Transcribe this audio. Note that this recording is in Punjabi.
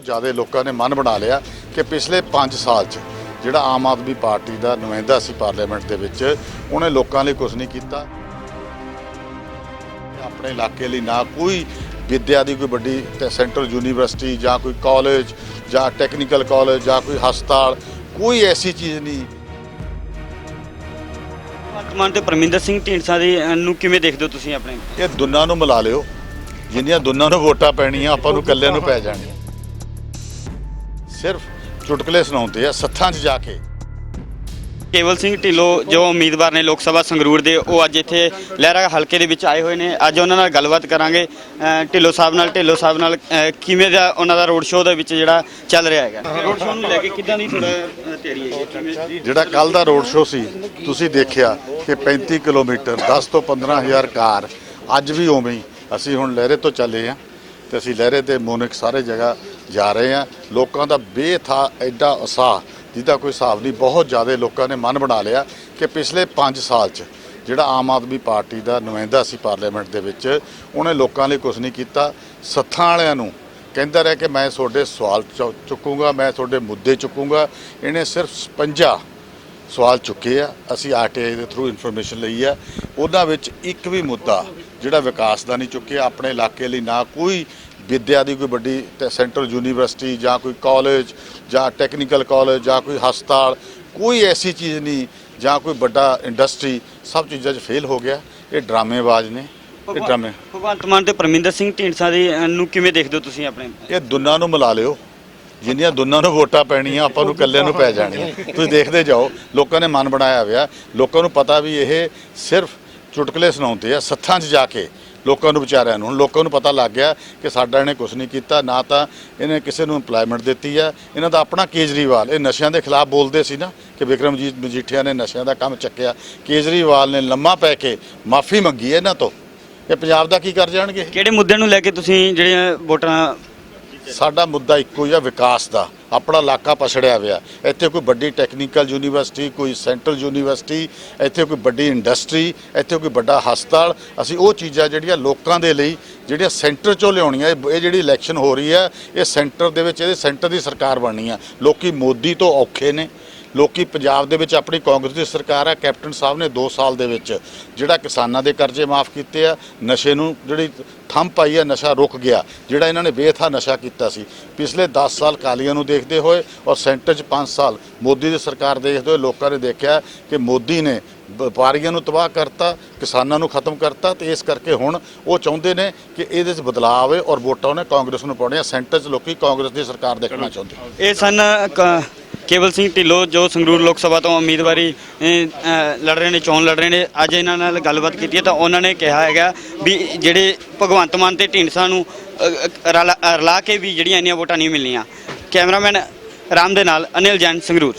ਬਹੁਤ ਜ਼ਿਆਦਾ ਲੋਕਾਂ ਨੇ ਮਨ ਬਣਾ ਲਿਆ ਕਿ ਪਿਛਲੇ 5 ਸਾਲ 'ਚ ਜਿਹੜਾ ਆਮ ਆਦਮੀ ਪਾਰਟੀ ਦਾ ਨੁਮਾਇੰਦਾ ਸੀ ਪਾਰਲੀਮੈਂਟ ਦੇ ਵਿੱਚ ਉਹਨੇ ਲੋਕਾਂ ਲਈ ਕੁਝ ਨਹੀਂ ਕੀਤਾ। ਆਪਣੇ ਇਲਾਕੇ ਲਈ ਨਾ ਕੋਈ ਵਿਦਿਆ ਦੀ ਕੋਈ ਵੱਡੀ ਸੈਂਟਰਲ ਯੂਨੀਵਰਸਿਟੀ ਜਾਂ ਕੋਈ ਕਾਲਜ ਜਾਂ ਟੈਕਨੀਕਲ ਕਾਲਜ ਜਾਂ ਕੋਈ ਹਸਪਤਾਲ ਕੋਈ ਐਸੀ ਚੀਜ਼ ਨਹੀਂ। ਵਰਤਮਾਨ ਤੇ ਪਰਮਿੰਦਰ ਸਿੰਘ ਢੀਂਡਸਾ ਦੇ ਨੂੰ ਕਿਵੇਂ ਦੇਖਦੇ ਹੋ ਤੁਸੀਂ ਆਪਣੇ? ਇਹ ਦੋਨਾਂ ਨੂੰ ਮਿਲਾ ਲਿਓ। ਜਿੰਨੀਆਂ ਦੋਨਾਂ ਨੂੰ ਵੋਟਾਂ ਪੈਣੀਆਂ ਆਪਾਂ ਨੂੰ ਇਕੱਲਿਆਂ ਨੂੰ ਪੈ ਜਾਣੀਆਂ। ਸਿਰਫ ਚੁਟਕਲੇ ਸੁਣਾਉਂਦੇ ਆ ਸੱਥਾਂ 'ਚ ਜਾ ਕੇ। ਕੇਵਲ ਸਿੰਘ ਢਿੱਲੋਂ ਜੋ ਉਮੀਦਵਾਰ ਨੇ ਲੋਕ ਸਭਾ ਸੰਗਰੂਰ ਦੇ ਉਹ ਅੱਜ ਇੱਥੇ ਲਹਿਰਾ ਹਲਕੇ ਦੇ ਵਿੱਚ ਆਏ ਹੋਏ ਨੇ। ਅੱਜ ਉਹਨਾਂ ਨਾਲ ਗੱਲਬਾਤ ਕਰਾਂਗੇ। ਢਿੱਲੋਂ ਸਾਹਿਬ ਨਾਲ ਢਿੱਲੋਂ ਸਾਹਿਬ ਨਾਲ ਕਿਵੇਂ ਦਾ ਉਹਨਾਂ ਦਾ ਰੋਡ ਸ਼ੋਅ ਦੇ ਵਿੱਚ ਜਿਹੜਾ ਚੱਲ ਰਿਹਾ ਹੈਗਾ? ਰੋਡ ਸ਼ੋਅ ਨੂੰ ਲੈ ਕੇ ਕਿੱਦਾਂ ਦੀ ਥੋੜਾ ਤਿਆਰੀ ਹੈ ਕਿਵੇਂ ਜਿਹੜਾ ਕੱਲ ਦਾ ਰੋਡ ਸ਼ੋਅ ਸੀ ਤੁਸੀਂ ਦੇਖਿਆ ਕਿ 35 ਕਿਲੋਮੀਟਰ 10 ਤੋਂ 15000 ਕਾਰ ਅੱਜ ਵੀ ਉਵੇਂ ਹੀ ਅਸੀਂ ਹੁਣ ਲਹਿਰੇ ਤੋਂ ਚੱਲੇ ਆ ਤੇ ਅਸੀਂ ਲਹਿਰੇ ਤੇ ਮੋਨਿਕ ਸਾਰੇ ਜਗ੍ਹਾ ਜਾ ਰਹੇ ਆ। ਲੋਕਾਂ ਦਾ ਬੇਥਾ ਐਡਾ ਉਤਸ਼ਾਹ, ਜਿਹਦਾ ਕੋਈ ਹਿਸਾਬ ਨਹੀਂ, ਬਹੁਤ ਜ਼ਿਆਦਾ ਲੋਕਾਂ ਨੇ ਮਨ ਬਣਾ ਲਿਆ ਕਿ ਪਿਛਲੇ 5 ਸਾਲ 'ਚ ਜਿਹੜਾ ਆਮ ਆਦਮੀ ਪਾਰਟੀ ਦਾ ਨੁਮਾਇੰਦਾ ਸੀ ਪਾਰਲੀਮੈਂਟ ਦੇ ਵਿੱਚ, ਉਹਨੇ ਲੋਕਾਂ ਲਈ ਕੁਝ ਨਹੀਂ ਕੀਤਾ। ਸੱਥਾਂ ਵਾਲਿਆਂ ਨੂੰ ਕਹਿੰਦਾ ਰਿਹਾ ਕਿ ਮੈਂ ਤੁਹਾਡੇ ਸਵਾਲ ਚੁ- ਚੁੱਕੂੰਗਾ, ਮੈਂ ਤੁਹਾਡੇ ਮੁੱਦੇ ਚੁੱਕੂੰਗਾ। ਇਹਨੇ ਸਿਰਫ 56 ਸਵਾਲ ਚੁੱਕੇ ਆ। ਅਸੀਂ ਆਰਟੀਆਈ ਦੇ ਥਰੂ ਇਨਫੋਰਮੇਸ਼ਨ ਲਈ ਆ। ਉਹਨਾਂ ਵਿੱਚ ਇੱਕ ਵੀ ਮੁੱਦਾ ਜਿਹੜਾ ਵਿਕਾਸ ਦਾ ਨਹੀਂ ਚੁੱਕਿਆ, ਆਪਣੇ ਇਲਾਕੇ ਲਈ ਨਾ ਕੋਈ ਵਿਦਿਆ ਦੀ ਕੋਈ ਵੱਡੀ ਸੈਂਟਰਲ ਯੂਨੀਵਰਸਿਟੀ ਜਾਂ ਕੋਈ ਕਾਲਜ ਜਾਂ ਟੈਕਨੀਕਲ ਕਾਲਜ ਜਾਂ ਕੋਈ ਹਸਪਤਾਲ ਕੋਈ ਐਸੀ ਚੀਜ਼ ਨਹੀਂ ਜਾਂ ਕੋਈ ਵੱਡਾ ਇੰਡਸਟਰੀ ਸਭ ਚੀਜ਼ਾਂ 'ਚ ਫੇਲ ਹੋ ਗਿਆ। ਇਹ ਡਰਾਮੇਬਾਜ਼ ਨੇ। ਇਹ ਡਰਾਮੇ ਭਗਵੰਤ ਮਾਨ ਤੇ ਪਰਮਿੰਦਰ ਸਿੰਘ ਢੀਂਡਸਾ ਦੇ ਨੂੰ ਕਿਵੇਂ ਦੇਖਦੇ ਹੋ ਤੁਸੀਂ ਆਪਣੇ? ਇਹ ਦੋਨਾਂ ਨੂੰ ਮਿਲਾ ਲਿਓ। ਜਿੰਨੀਆਂ ਦੋਨਾਂ ਨੂੰ ਵੋਟਾਂ ਪੈਣੀਆਂ ਆਪਾਂ ਨੂੰ ਇਕੱਲਿਆਂ ਨੂੰ ਪੈ ਜਾਣੀਆਂ। ਤੁਸੀਂ ਦੇਖਦੇ ਜਾਓ ਲੋਕਾਂ ਨੇ ਮਨ ਬਣਾਇਆ ਹੋਇਆ। ਲੋਕਾਂ ਨੂੰ ਪਤਾ ਵੀ ਇਹ ਸਿਰਫ ਚੁਟਕਲੇ ਸੁਣਾਉਂਦੇ ਆ ਸੱਥਾਂ 'ਚ ਜਾ ਕੇ। ਲੋਕਾਂ ਨੂੰ ਵਿਚਾਰਿਆਂ ਨੂੰ। ਹੁਣ ਲੋਕਾਂ ਨੂੰ ਪਤਾ ਲੱਗ ਗਿਆ ਕਿ ਸਾਡਾ ਇਹਨੇ ਕੁਝ ਨਹੀਂ ਕੀਤਾ, ਨਾ ਤਾਂ ਇਹਨੇ ਕਿਸੇ ਨੂੰ ਏਮਪਲੋਇਮੈਂਟ ਦਿੱਤੀ ਆ। ਇਹਨਾਂ ਦਾ ਆਪਣਾ ਕੇਜਰੀਵਾਲ, ਇਹ ਨਸ਼ਿਆਂ ਦੇ ਖਿਲਾਫ ਬੋਲਦੇ ਸੀ ਨਾ ਕਿ ਵਿਕਰਮਜੀਤ ਮਜੀਠੀਆ ਨੇ ਨਸ਼ਿਆਂ ਦਾ ਕੰਮ ਚੱਕਿਆ। ਕੇਜਰੀਵਾਲ ਨੇ ਲੰਮਾ ਪੈ ਕੇ ਮਾਫੀ ਮੰਗੀ ਇਹਨਾਂ ਤੋਂ। ਇਹ ਪੰਜਾਬ ਦਾ ਕੀ ਕਰ ਜਾਣਗੇ? ਕਿਹੜੇ ਮੁੱਦਿਆਂ ਨੂੰ ਲੈ ਕੇ ਤੁਸੀਂ ਜਿਹੜੀਆਂ ਵੋਟਾਂ ਸਾਡਾ ਮੁੱਦਾ ਇੱਕੋ ਹੀ ਆ ਵਿਕਾਸ ਦਾ। ਆਪਣਾ ਇਲਾਕਾ ਪਛੜਿਆ ਹੋਇਆ। ਇੱਥੇ ਕੋਈ ਵੱਡੀ ਟੈਕਨੀਕਲ ਯੂਨੀਵਰਸਿਟੀ ਕੋਈ ਸੈਂਟਰਲ ਯੂਨੀਵਰਸਿਟੀ ਇੱਥੇ ਕੋਈ ਵੱਡੀ ਇੰਡਸਟਰੀ ਇੱਥੇ ਕੋਈ ਵੱਡਾ ਹਸਪਤਾਲ। ਅਸੀਂ ਉਹ ਚੀਜ਼ਾਂ ਜਿਹੜੀਆਂ ਲੋਕਾਂ ਦੇ ਲਈ ਜਿਹੜੀਆਂ ਸੈਂਟਰ ਚੋਂ ਲਿਆਉਣੀਆਂ, ਇਹ ਜਿਹੜੀ ਇਲੈਕਸ਼ਨ ਹੋ ਰਹੀ ਹੈ, ਇਹ ਸੈਂਟਰ ਦੇ ਵਿੱਚ, ਇਹਦੇ ਸੈਂਟਰ ਦੀ ਸਰਕਾਰ ਬਣਨੀ ਆ। ਲੋਕੀ ਮੋਦੀ ਤੋਂ ਔਖੇ ਨੇ। ਲੋਕੀ ਪੰਜਾਬ ਦੇ ਵਿੱਚ ਆਪਣੀ ਕਾਂਗਰਸ ਦੀ ਸਰਕਾਰ ਹੈ ਕੈਪਟਨ ਸਾਹਿਬ ਨੇ 2 ਸਾਲ ਦੇ ਵਿੱਚ ਜਿਹੜਾ ਕਿਸਾਨਾਂ ਦੇ ਕਰਜ਼ੇ ਮਾਫ ਕੀਤੇ ਆ ਨਸ਼ੇ ਨੂੰ ਜਿਹੜੀ ਥੰਮ ਪਾਈ ਆ ਨਸ਼ਾ ਰੁਕ ਗਿਆ ਜਿਹੜਾ ਇਹਨਾਂ ਨੇ ਬੇਥਾ ਨਸ਼ਾ ਕੀਤਾ ਸੀ। ਪਿਛਲੇ 10 ਸਾਲ ਕਾਲੀਆਂ ਨੂੰ ਦੇਖਦੇ ਹੋਏ ਔਰ ਸੈਂਟਰ 'ਚ 5 ਸਾਲ ਮੋਦੀ ਦੀ ਸਰਕਾਰ ਦੇਖਦੇ ਹੋਏ ਲੋਕਾਂ ਨੇ ਦੇਖਿਆ ਕਿ ਮੋਦੀ ਨੇ ਵਪਾਰੀਆਂ ਨੂੰ ਤਬਾਹ ਕਰਤਾ ਕਿਸਾਨਾਂ ਨੂੰ ਖਤਮ ਕਰਤਾ ਤੇ ਇਸ ਕਰਕੇ ਹੁਣ ਉਹ ਚਾਹੁੰਦੇ ਨੇ ਕਿ ਇਹਦੇ 'ਚ ਬਦਲਾਅ ਆਵੇ ਔਰ ਵੋਟਾਂ ਉਹਨੇ ਕਾਂਗਰਸ ਨੂੰ ਪਾਉਣੀਆਂ। ਸੈਂਟਰ 'ਚ ਲੋਕੀ ਕਾਂਗਰਸ ਦੀ ਸਰਕਾਰ ਦੇਖਣਾ ਚਾਹੁੰਦੇ ਇਹ ਸਨ ਕੇਵਲ ਸਿੰਘ ਢਿੱਲੋਂ ਜੋ ਸੰਗਰੂਰ ਲੋਕ ਸਭਾ ਤੋਂ ਉਮੀਦਵਾਰੀ ਲੜ ਰਹੇ ਨੇ, ਚੋਣ ਲੜ ਰਹੇ ਨੇ, ਅੱਜ ਇਹਨਾਂ ਨਾਲ ਗੱਲਬਾਤ ਕੀਤੀ ਹੈ ਤਾਂ ਉਹਨਾਂ ਨੇ ਕਿਹਾ ਹੈਗਾ ਵੀ ਜਿਹੜੇ ਭਗਵੰਤ ਮਾਨ ਤੇ ਢੀਂਡਸਾ ਨੂੰ ਰਲਾ ਰਲਾ ਕੇ ਵੀ ਜਿਹੜੀਆਂ ਇੰਨੀਆਂ ਵੋਟਾਂ ਨਹੀਂ ਮਿਲਣੀਆਂ। ਕੈਮਰਾਮੈਨ ਰਾਮ ਦੇ ਨਾਲ ਅਨਿਲ ਜੈਨ, ਸੰਗਰੂਰ।